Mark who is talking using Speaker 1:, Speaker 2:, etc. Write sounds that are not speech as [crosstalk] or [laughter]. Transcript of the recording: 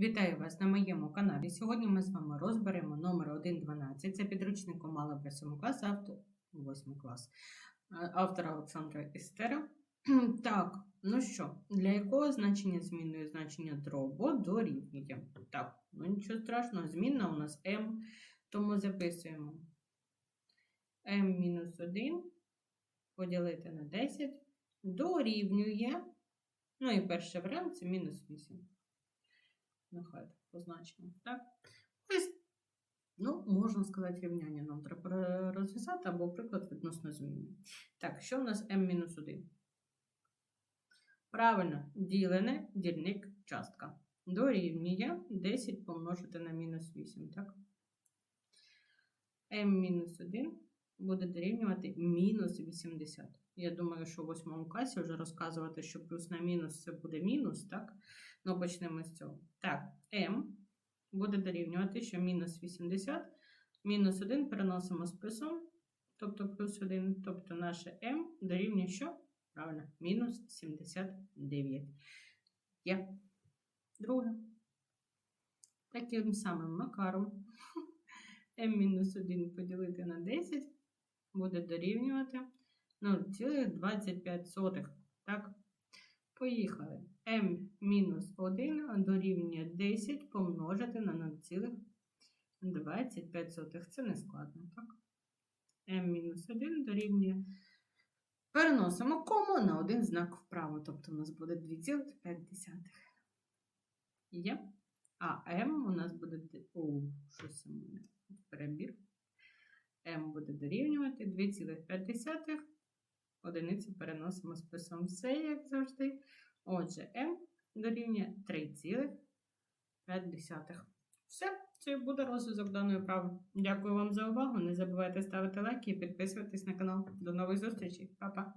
Speaker 1: Вітаю вас на моєму каналі. Сьогодні ми з вами розберемо номер 1.12. Це підручник Малобра 7 клас, автор 8 клас. Е, Автора Олександра Істера. [clears throat] Так, ну що, для якого значення змінної значення дробу дорівнює? Так, ну нічого страшного, змінна у нас m, тому записуємо m-1 поділити на 10 дорівнює. Ну і перший варіант це мінус 8. Нехай так позначимо. Так? Ось, ну, можна сказати, рівняння нам треба розв'язати або приклад відносно зміни. Так, що в нас m-1? Правильно, ділене дільник частка. Дорівнює 10 помножити на мінус 8. Так? m-1 буде дорівнювати мінус 80. Я думаю, що в восьмому класі вже розказувати, що плюс на мінус це буде мінус, так? Ну, почнемо з цього. Так, m буде дорівнювати, що мінус 80, мінус 1 переносимо з плюсом, тобто плюс 1, тобто наше m дорівнює що? Правильно, мінус 79. Є. Друге. Таким самим макаром [laughs] m-1 поділити на 10 буде дорівнювати 0,25. Так, поїхали. m-1 дорівнює 10 помножити на 0,25. Це не складно, так? m-1 дорівнює. Переносимо кому на один знак вправо, тобто у нас буде 2,5. Є. А m у нас буде. О, щось у мене перебір. M буде дорівнювати 2,5. Одиницю переносимо з плюсом все, як завжди. Отже, m дорівнює 3,5. Все, це буде розв'язок даної вправи. Дякую вам за увагу. Не забувайте ставити лайки і підписуватись на канал. До нових зустрічей. Па-па!